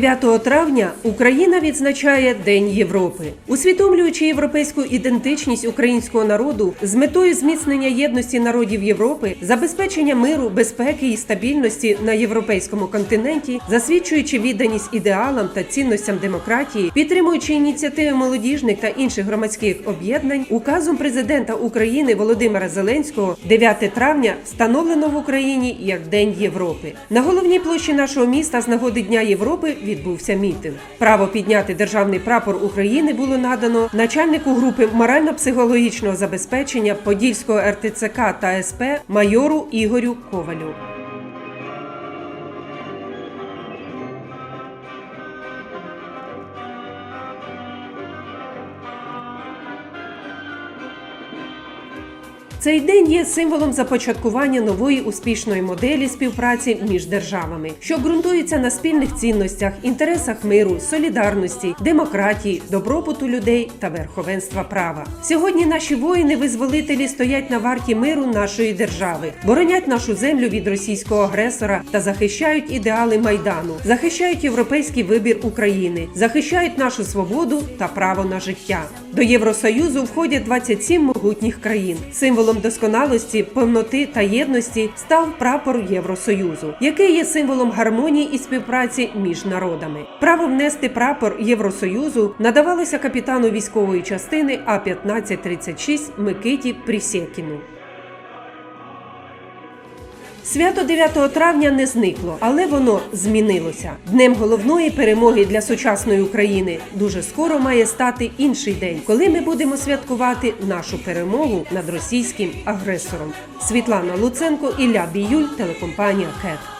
9 травня Україна відзначає День Європи, усвідомлюючи європейську ідентичність українського народу з метою зміцнення єдності народів Європи, забезпечення миру, безпеки і стабільності на європейському континенті, засвідчуючи відданість ідеалам та цінностям демократії, підтримуючи ініціативи молодіжних та інших громадських об'єднань, указом президента України Володимира Зеленського 9 травня встановлено в Україні як День Європи. На головній площі нашого міста з нагоди Дня Європи відбувся мітинг. Право підняти державний прапор України було надано начальнику групи морально-психологічного забезпечення Подільського РТЦК та СП майору Ігорю Ковалю. Цей день є символом започаткування нової успішної моделі співпраці між державами, що ґрунтується на спільних цінностях, інтересах миру, солідарності, демократії, добробуту людей та верховенства права. Сьогодні наші воїни-визволителі стоять на варті миру нашої держави, боронять нашу землю від російського агресора та захищають ідеали майдану, захищають європейський вибір України, захищають нашу свободу та право на життя. До Євросоюзу входять 27 могутніх країн. Символом досконалості, повноти та єдності став прапор Євросоюзу, який є символом гармонії і співпраці між народами. Право внести прапор Євросоюзу надавалося капітану військової частини А 1536 Микиті Прісєкіну. Свято 9 травня не зникло, але воно змінилося. Днем головної перемоги для сучасної України дуже скоро має стати інший день, коли ми будемо святкувати нашу перемогу над російським агресором. Світлана Луценко, Ілля Біюль, телекомпанія КЕТ.